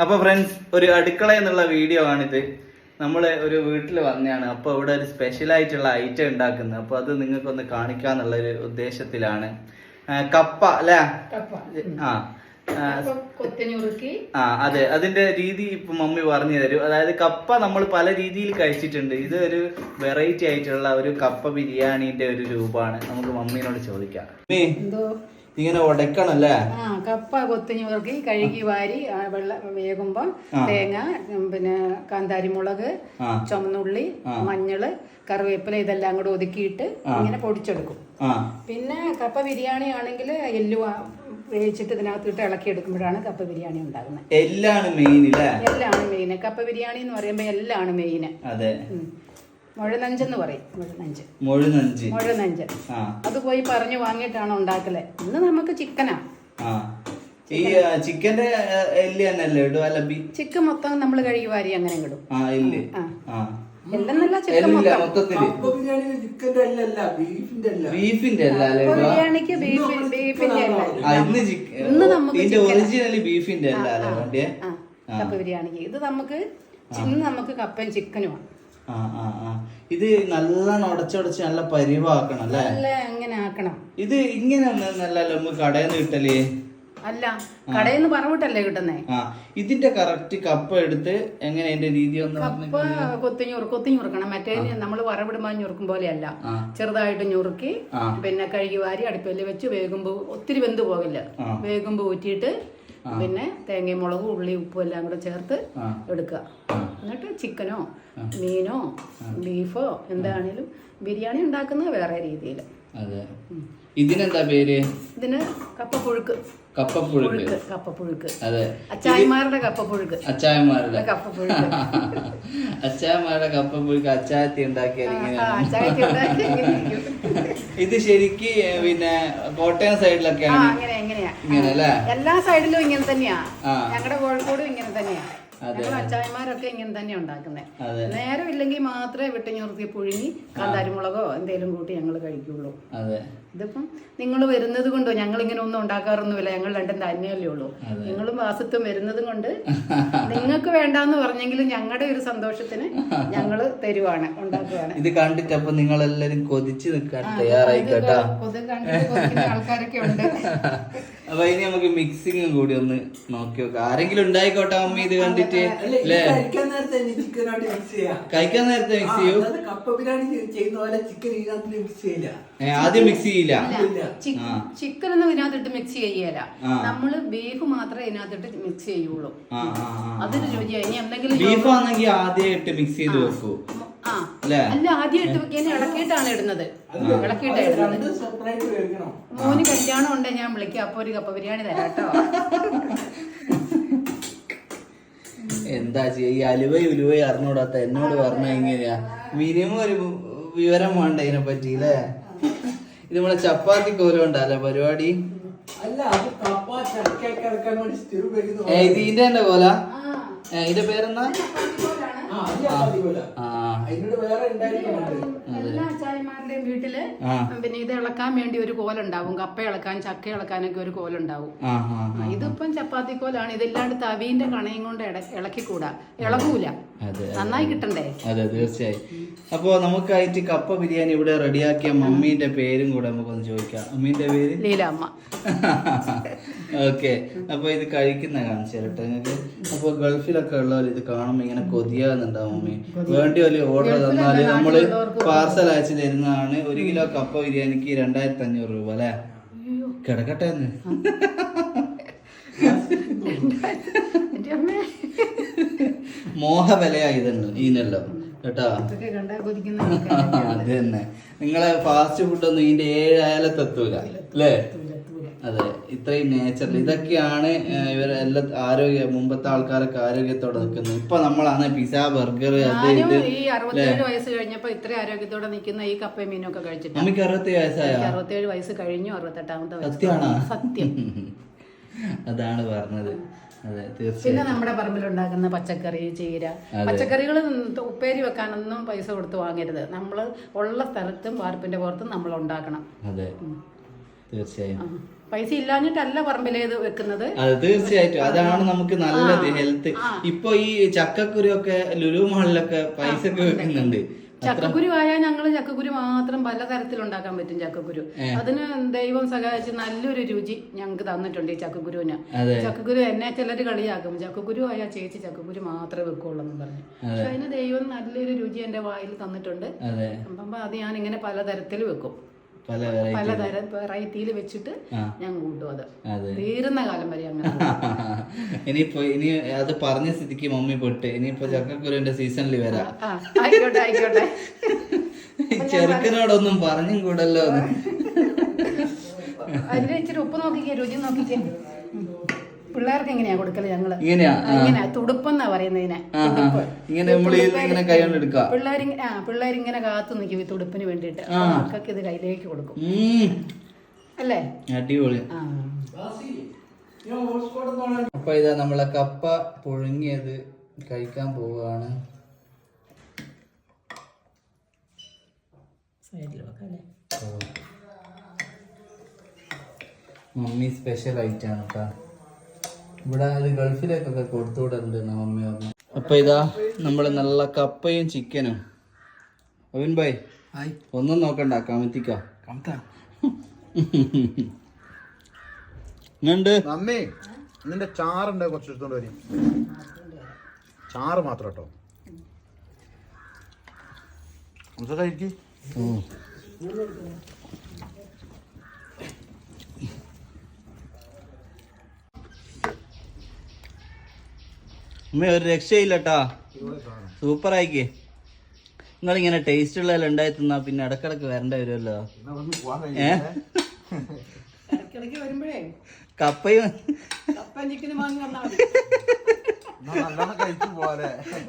അപ്പൊ ഫ്രണ്ട്സ് ഒരു അടുക്കള എന്നുള്ള വീഡിയോ ആണിത്. നമ്മൾ ഒരു വീട്ടിൽ വന്നതാണ്. അപ്പോൾ ഇവിടെ ഒരു സ്പെഷ്യൽ ആയിട്ടുള്ള ഐറ്റം ഉണ്ടാക്കുന്നത്. അപ്പോൾ അത് നിങ്ങൾക്കൊന്ന് കാണിക്കാന്നുള്ള ഒരു ഉദ്ദേശത്തിലാണ് കപ്പ അല്ലേ? കപ്പ. ആ. ആ, കപ്പ കൊത്തിനുറുക്കി. ആ അതെ. അതിന്റെ രീതി ഇപ്പൊ മമ്മി പറഞ്ഞു തരും. അതായത് കപ്പ നമ്മൾ പല രീതിയിൽ കഴിച്ചിട്ടുണ്ട്. ഇത് ഒരു വെറൈറ്റി ആയിട്ടുള്ള ഒരു കപ്പ ബിരിയാണിന്റെ ഒരു രൂപമാണ്. നമുക്ക് മമ്മീനോട് ചോദിക്കാം. ഇങ്ങനെ ഉടക്കണല്ലേ ആ കപ്പ കൊത്തിനുറുക്കി കഴുകി വാരി ആ, വെള്ള വേകുമ്പം. തേങ്ങ ഉം, പിന്നെ കാന്താരിമുളക് മുളക് ചുമന്നുള്ളി. മഞ്ഞൾ കറിവേപ്പില ഇതെല്ലാം കൂടെ ഒതുക്കിയിട്ട് ഇങ്ങനെ പൊടിച്ചെടുക്കും. ആ. പിന്നെ കപ്പ ബിരിയാണി ആണെങ്കിൽ എല്ലു ആ, വേവിച്ചിട്ട് ഇതിനകത്തിട്ട് ഇളക്കി എടുക്കുമ്പോഴാണ് കപ്പ ബിരിയാണി ഉണ്ടാകുന്നത്. എല്ലാണ് മെയിൻ എല്ലാമാണ് മെയിൻ കപ്പ ബിരിയാണി എന്ന് പറയുമ്പോൾ എല്ലാണ് മെയിൻ അതെ. മുഴനഞ്ചെന്ന് പറയും. മുഴനഞ്ച്. മുഴുനഞ്ച്. മുഴനഞ്ച്. ആ. അത് പോയി പറഞ്ഞു വാങ്ങിയിട്ടാണ് ഉണ്ടാക്കൽ? ഇന്ന് നമുക്ക് ചിക്കനാ. ആ. ഈ ആ, ചിക്കന്റെ ആ, എല്ല് തന്നെ അല്ലേ അല്ല ബി ചിക്കൻ മൊത്തം നമ്മൾ കഴുകി വാരി അങ്ങനെ ആ എല്ല്. ആ. ആ. എല്ലാം ചിക്കൻ എല്ലില്ല മൊത്തം. മൊത്തത്തിൽ. കപ്പ ബിരിയാണി ചിക്കന്റെ അല്ലല്ല ബീഫിന്റെ അല്ല ബീഫിന്റെ അല്ല അല്ലേ ഇടുക? ബിരിയാണിക്ക് ബീഫ് ബീഫിന്റെ അല്ല ആ ഇന്ന് ചിക്കൻ ഇന്ന് നമുക്ക് ഇതിന്റെ ചിക്കനാ. ഒറിജിനലി ബീഫിന്റെ അല്ല അല്ലേ വേണ്ടിയേ ആ. കപ്പ ബിരിയാണിക്ക്. ഇത് നമുക്ക് ഇന്ന് നമുക്ക് കപ്പയും ചിക്കനുമാണ്. ആ ആ ആ. ഇത് നല്ലോണം ഉടച്ചുടച്ച് നല്ല പരിവാക്കണം അല്ലേ? നല്ല എങ്ങനെ ആക്കണം. ഇത് ഇങ്ങനെ നല്ലല്ലോ നമുക്ക് കടയിൽ നിന്ന് കിട്ടൽ? അല്ല കടയിൽ നിന്ന് പറവിട്ടല്ലേ കിട്ടുന്നേ? ആ ഇതിന്റെ കറക്റ്റ് കപ്പ എടുത്ത് എങ്ങനെ അതിന്റെ രീതി ഒന്ന് പറഞ്ഞ് കപ്പ കൊത്തി ഞുറുക്കണം മറ്റേ നമ്മൾ വറവിടുമ്പോൾ ഞുറുക്കും പോലെയല്ല. അല്ല ചെറുതായിട്ട് ഞുറുക്കി ആ. പിന്നെ കഴുകി വാരി അടുപ്പിൽ വെച്ച് വേകുമ്പോൾ ഒത്തിരി വെന്ത് പോകില്ല. വേഗം വേകുമ്പോൾ ഊറ്റിയിട്ട് പിന്നെ തേങ്ങയും മുളകും ഉള്ളി ഉപ്പും എല്ലാം കൂടെ ചേർത്ത് എടുക്കുക. എന്നിട്ട് ചിക്കനോ മീനോ ബീഫോ എന്താണേലും ബിരിയാണി ഉണ്ടാക്കുന്നത് വേറെ രീതിയിൽ. അതെ. ഇതിനെന്താ പേര്? ഇതിന് കപ്പപ്പുഴുക്ക്. കപ്പപ്പുഴുക്ക്. പുഴുക്ക് കപ്പപ്പുഴുക്ക്. അതെ. അച്ചായന്മാരുടെ കപ്പപ്പുഴുക്ക്. അച്ചായന്മാരുടെ കപ്പപ്പുഴുക്ക്. അച്ചായന്മാരുടെ കപ്പപ്പുഴുക്ക് അച്ചായത്തി ഉണ്ടാക്കിയത്. ഇത് ശരിക്ക് പിന്നെ കോട്ടയം സൈഡിലൊക്കെയാണ് എല്ലാ സൈഡിലും ഇങ്ങനെ തന്നെയാ. ഞങ്ങളുടെ കോഴിക്കോടും ഇങ്ങനെ തന്നെയാ. ഞങ്ങൾ അച്ചായന്മാരൊക്കെ ഇങ്ങനെ തന്നെയാ ഉണ്ടാക്കുന്നത് നേരം ഇല്ലെങ്കിൽ മാത്രമേ വിട്ട് നിർത്തി പുഴുങ്ങി കാന്താരിമുളകോ എന്തേലും കൂട്ടി ഞങ്ങൾ കഴിക്കുള്ളൂ. ഇതിപ്പം നിങ്ങൾ വരുന്നത് കൊണ്ടോ? ഞങ്ങൾ ഇങ്ങനെ ഒന്നും ഉണ്ടാക്കാറൊന്നുമില്ല. ഞങ്ങൾ രണ്ടും തന്നെയല്ലേ ഉള്ളൂ. നിങ്ങളും വാസത്വം വരുന്നത് കൊണ്ട് നിങ്ങൾക്ക് വേണ്ടാന്ന് പറഞ്ഞെങ്കിലും ഞങ്ങളുടെ ഒരു സന്തോഷത്തിന് ഞങ്ങൾ തരുവാണ് ഉണ്ടാക്കുവാണ്. ഇത് കണ്ടിട്ട് അപ്പൊ നിങ്ങളെല്ലാരും കൊതിച്ച് നിൽക്കാൻ തയ്യാറായി കേട്ടോ. ആൾക്കാരൊക്കെ ഉണ്ട്. അപ്പൊ ഇനി നമുക്ക് മിക്സിംഗ് കൂടി ഒന്ന് നോക്കി നോക്കാം ആരെങ്കിലും ഉണ്ടായിക്കോട്ടെ അമ്മ ഇത് കണ്ടിട്ട്? അല്ലേ കഴിക്കാൻ നേരത്തെ മിക്സ് ചെയ്യാം. ചെയ്യൂ. കപ്പ ബിരിയാണി ചെയ്യുന്ന പോലെ ചിക്കൻ ഇതിനകത്ത് മിക്സ് ചെയ്യില്ല. ആദ്യം മിക്സ് ചെയ്യില്ല ഇല്ല. ചിക്കൻ ഒന്നും ഇതിനകത്തിട്ട് മിക്സ് ചെയ്യല. നമ്മൾ ബീഫ് മാത്രമേ ഇതിനകത്തിട്ട് മിക്സ് ചെയ്യുള്ളൂ. അതൊരു രുചിയാ. ഇനി എന്തെങ്കിലും ബീഫ് ആണെങ്കിൽ ആദ്യം മിക്സ് ചെയ്ത് വെക്കൂ. അല്ലേ? അല്ല ആദ്യം ഇട്ട് വെക്കാൻ ഇളക്കിയിട്ടാണ് ഇടുന്നത്. ഇളക്കിയിട്ടാണ് ഇടുന്നത്. മോന് കല്യാണം ഉണ്ടെ ഞാൻ വിളിക്കാം. അപ്പൊ ഒരു കപ്പ ബിരിയാണി തരാട്ടോ എന്താ ചെയ്യ? ഈ അലുവയും ഉലുവയും അറിഞ്ഞൂടാത്ത എന്നോട് പറഞ്ഞ എങ്ങനെയാ മിനിമം ഒരു വിവരം വേണ്ട ഇതിനെ പറ്റി അല്ലേ? ഇത് നമ്മളെ ചപ്പാത്തി പരിപാടി? വേണ്ടി സ്റ്റീർ ഏ ഇത് ഇതിന്റെ തന്നെ കോല ഏ ഇതിന്റെ ഉണ്ടാക്കുന്നുണ്ട് എല്ലാ അച്ചായന്മാരുടെയും വീട്ടിൽ പിന്നെ ഇത് ഇളക്കാൻ വേണ്ടി ഒരു കോലുണ്ടാവും കപ്പ ഇളക്കാൻ ചക്ക ഇളക്കാനൊക്കെ ഒരു കോലുണ്ടാവും ഇതിപ്പം ചപ്പാത്തി കോലാണ്. ഇതില്ലാണ്ട് തവീന്റെ കണയും കൊണ്ട് ഇളക്കിക്കൂടാ. ഇളകൂല. നന്നായി കിട്ടണ്ടേ? അതെ തീർച്ചയായും. അപ്പോൾ നമുക്കായിട്ട് കപ്പ ബിരിയാണി ഇവിടെ റെഡിയാക്കിയ മമ്മീന്റെ പേരും കൂടെ നമുക്കൊന്ന് ചോദിക്കാം. മമ്മീന്റെ പേര്? ലീലാമ്മ. ഓക്കെ. അപ്പൊ ഇത് കഴിക്കുന്ന കാണിച്ചു കേട്ടോ നിങ്ങൾക്ക്. അപ്പൊ ഗൾഫിലൊക്കെ ഉള്ളവർ ഇത് കാണുമ്പോ ഇങ്ങനെ കൊതിയാകുന്നുണ്ടാവും മമ്മി. വേണ്ടി വലിയ ഓർഡർ തന്നാൽ നമ്മൾ പാർസൽ അയച്ചു തരുന്നതാണ്. ഒരു കിലോ കപ്പ ബിരിയാണിക്ക് രണ്ടായിരത്തി അഞ്ഞൂറ് രൂപ അല്ലേ? കിടക്കട്ടെ എന്ന്. എന്റെ അമ്മേ മോഹ വിലയായതുണ്ട് ഈനെല്ലാം കേട്ടോ ആൾക്കാരൊക്കെ അത് തന്നെ നിങ്ങളെ ഫാസ്റ്റ് ഫുഡ് ഒന്നും ഇതിന്റെ ഏഴായാലും തത്തൂല അല്ലേ? അതെ ഇത്രയും നേച്ചർ ഇതൊക്കെയാണ് ഇവർ എല്ലാ ആരോഗ്യ മുമ്പത്തെ ആൾക്കാരൊക്കെ ആരോഗ്യത്തോടെ നിൽക്കുന്നത്. ഇപ്പൊ നമ്മളാണ് പിസ ബർഗർ അത് ഇത് ഈ അറുപത്തേഴ് വയസ്സ് കഴിഞ്ഞപ്പോ ഇത്ര ആരോഗ്യത്തോടെ നിൽക്കുന്ന ഈ കപ്പയും മീനും ഒക്കെ കഴിച്ചിട്ട്. നമുക്ക് അറുപത്തേഴ് വയസ്സായ? അറുപത്തേഴ് വയസ്സ് കഴിഞ്ഞു അറുപത്തെട്ടാമത്തെ വയസ്സ്. സത്യമാണോ? സത്യം. അതാണ് പറഞ്ഞത്. പിന്നെ നമ്മുടെ പറമ്പിലുണ്ടാക്കുന്ന പച്ചക്കറി ചീര. പച്ചക്കറികൾ ഉപ്പേരി വെക്കാനൊന്നും പൈസ കൊടുത്ത് വാങ്ങരുത്. നമ്മൾ ഉള്ള സ്ഥലത്തും വാർപ്പിന്റെ പുറത്തും നമ്മൾ ഉണ്ടാക്കണം. അതെ. തീർച്ചയായും. പൈസ ഇല്ലാഞ്ഞിട്ടല്ല പറമ്പിലേത് വെക്കുന്നത്. അത് തീർച്ചയായിട്ടും. അതാണ് നമുക്ക് നല്ലത് ഹെൽത്ത്. ഇപ്പൊ ഈ ചക്കക്കുരു ഒക്കെ ലുലു മാളിലൊക്കെ പൈസ ഒക്കെ വെക്കുന്നുണ്ട്. ചക്കക്കുരു ആയാൽ ഞങ്ങൾ ചക്കക്കുരു മാത്രം പലതരത്തിൽ ഉണ്ടാക്കാൻ പറ്റും ചക്കക്കുരു. അതിന് ദൈവം സഹായിച്ച് നല്ലൊരു രുചി ഞങ്ങൾക്ക് തന്നിട്ടുണ്ട് ഈ ചക്കക്കുരുവിന്. ചക്കക്കുരു എന്നെ ചിലർ കളിയാക്കും. ചക്കക്കുരു ആയാൽ ചേച്ചി ചക്കക്കുരു മാത്രമേ വെക്കുള്ളൂ എന്ന് പറഞ്ഞു പക്ഷെ അതിന് ദൈവം നല്ലൊരു രുചി എന്റെ വായിൽ തന്നിട്ടുണ്ട്. അപ്പം അത് ഞാൻ ഇങ്ങനെ പലതരത്തിൽ വെക്കും. പല പലതരം വെറൈറ്റിയിൽ വെച്ചിട്ട് ഞാൻ കൂട്ടും അത്. തീരുന്ന കാലം വരെ അങ്ങനെ ഇനിയിപ്പോ ഇനി അത് പറഞ്ഞ സ്ഥിതിക്ക് മമ്മി പൊട്ട്. ഇനിയിപ്പോ ചക്കക്കുരുവിന്റെ സീസണിൽ വരാം. ആയിക്കോട്ടെ ആയിക്കോട്ടെ. ചെറുക്കനോടൊന്നും പറഞ്ഞും കൂടല്ലോ അതിന് ഇച്ചിരി ഉപ്പ് നോക്കിക്കേ രുചി നോക്കിക്കേ. പിള്ളേർക്ക് എങ്ങനെയാ കൊടുക്കൽ ഞങ്ങൾ? ഇങ്ങനെയാ? തുടുപ്പെന്നാ പറയുന്നതിനെ ആ, ആ. ഇങ്ങനെ നമ്മൾ ഇങ്ങനെ കൈ കൊണ്ട് എടുക്കാം. പിള്ളേർ ആ പിള്ളേരിങ്ങനെ കാത്തു നിൽക്കും ഈ തുടുപ്പിന് വേണ്ടിയിട്ട്. ആ. മക്കൾക്ക് ഇത് കയ്യിലേക്ക് കൊടുക്കും. ഉം. അല്ലേ? അടിപൊളി. ആ. ഞാൻ ഹോട്ട്സ്പോട്ട് പോകണം അപ്പൊ ഇതാ നമ്മളെ കപ്പ പുഴുങ്ങിയത് കഴിക്കാൻ പോവുകയാണ് അല്ലേ മമ്മി സ്പെഷ്യൽ ഐറ്റാണ് കേട്ടോ ഇവിടെ ഇത് ഗൾഫിലേക്കൊക്കെ കൊടുത്തുവിടലുണ്ട് മമ്മി പറഞ്ഞു അപ്പൊ ഇതാ നമ്മൾ നല്ല കപ്പയും ചിക്കനും. അവിൻ ഭായ് ഒന്നും നോക്കണ്ട കമത്തിക്ക. മമ്മി നിന്റെ ചാറുണ്ട് കുറച്ച് എടുത്തോണ്ട് വരും. ചാറ് മാത്രം കേട്ടോ കഴിക്ക്. അമ്മ ഒരു രക്ഷയില്ലട്ടാ. സൂപ്പർ ആയിക്കേ നിങ്ങൾ ഇങ്ങനെ ടേസ്റ്റ് ഉള്ളതെല്ലാം ഉണ്ടായി തിന്നാ പിന്നെ ഇടക്കിടക്ക് വരണ്ട വരുമല്ലോ. ഏ? വരുമ്പോഴേ. കപ്പയും.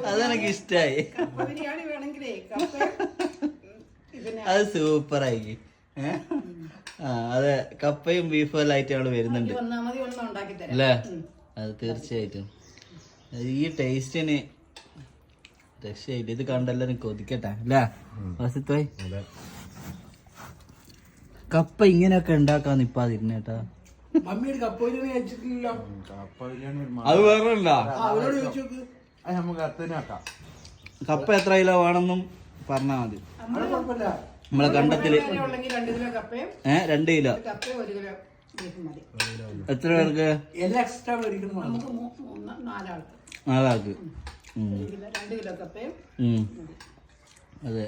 അതെനിക്ക് ഇഷ്ടായി. കപ്പ ബിരിയാണി വേണമെങ്കിലേ കപ്പ പിന്നെ അത് സൂപ്പർ ആയി അതെ കപ്പയും ബീഫും എല്ലാം ആയിട്ട് ഞങ്ങൾ വരുന്നുണ്ട്. അല്ലേ? അത് തീർച്ചയായിട്ടും. ഈ ടേസ്റ്റിന് രക്ഷയില്ല. ഇത് കണ്ടെല്ലാരും കൊതിക്കട്ടെ. അല്ലേ? വസിത്തോയ് കപ്പ ഇങ്ങനെയൊക്കെ ഉണ്ടാക്കാൻ മമ്മിയുടെ കപ്പ ബിരിയാണി ഒരു അത് വേറെ അവരോട് ചോദിച്ചു നോക്ക് അത് നമുക്ക് അടുത്തന്നെ കപ്പ എത്ര കിലോ വേണമെന്നും പറഞ്ഞാ മതി. നമ്മളെ കണ്ടത്തിൽ ഏ രണ്ട് കിലോ? ഒരു ഒരു കിലോ ബീഫും മതി. എത്ര പേർക്ക്? എല്ലാം എക്സ്ട്രാ നാലാൾക്ക് രണ്ട് കിലോ കപ്പയും. അതെ.